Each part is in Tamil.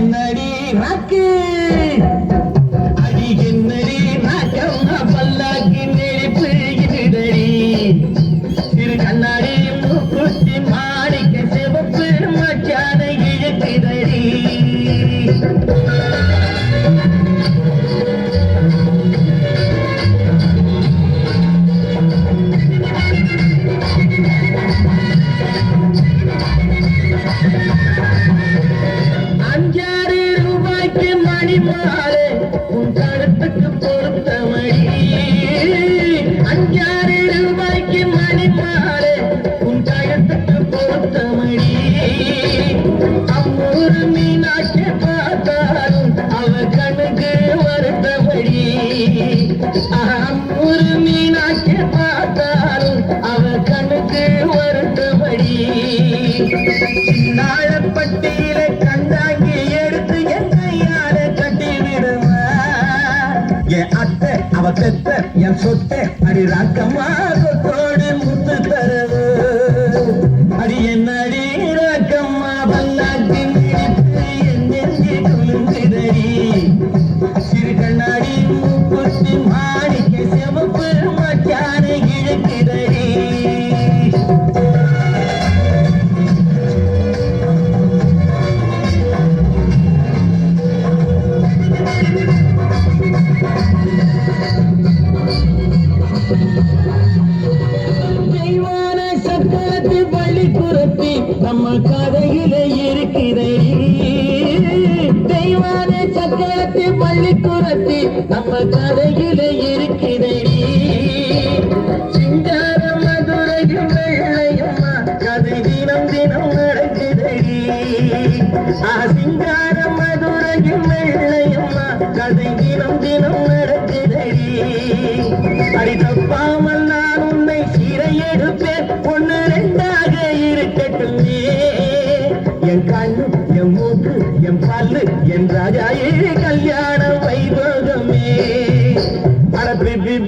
என்னடி ராக்கு மணிமாலே உன் கழுத்துக்கு பொருத்தமணி அஞ்சாறு ரூபாய்க்கு மணிமாலே உன் கழுத்துக்கு பொருத்தமணி அவ்வொரு மீனாட்சி பார்த்தாலும் அவ கண்ணுக்கு வருத்தமடி. அவ்வொரு மீனாட்சி பார்த்தாலும் அவ கண்ணுக்கு வருத்தமடி. நாள் என் அத்தை அவ பெத்த என் சொத்தை அடி ராக்கமாக கோடி முத்து தரவு அடி என்ன அடி ராக்கம்மா பல்லாட்டி சிறு கண்ணாடி தெய்வான சத்தாரத்து பள்ளிப்புறத்தி நம்ம கதையில இருக்கிறே தெய்வான சத்தாரத்து பள்ளிப்புறத்தி நம்ம கதையில இருக்கிறே சிங்கார மதுரையும் கதை தினம் தினம் நடக்குதே. சிங்கார மதுரையும் கதை தினம் தினம் அடி தப்பாமல் நான் உன்னை சிறை எடுப்பேன் ஒண்ணு ரெண்டாக இருக்கட்டும் என் கண்ணு என் மூக்கு என் பல்லு என் ராஜாயே கல்யாண வைபோகமே அட பி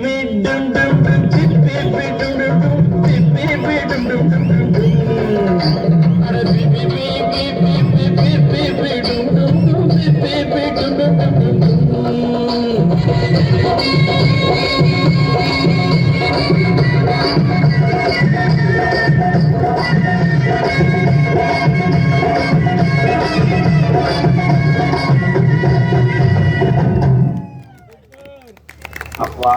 அப்பா.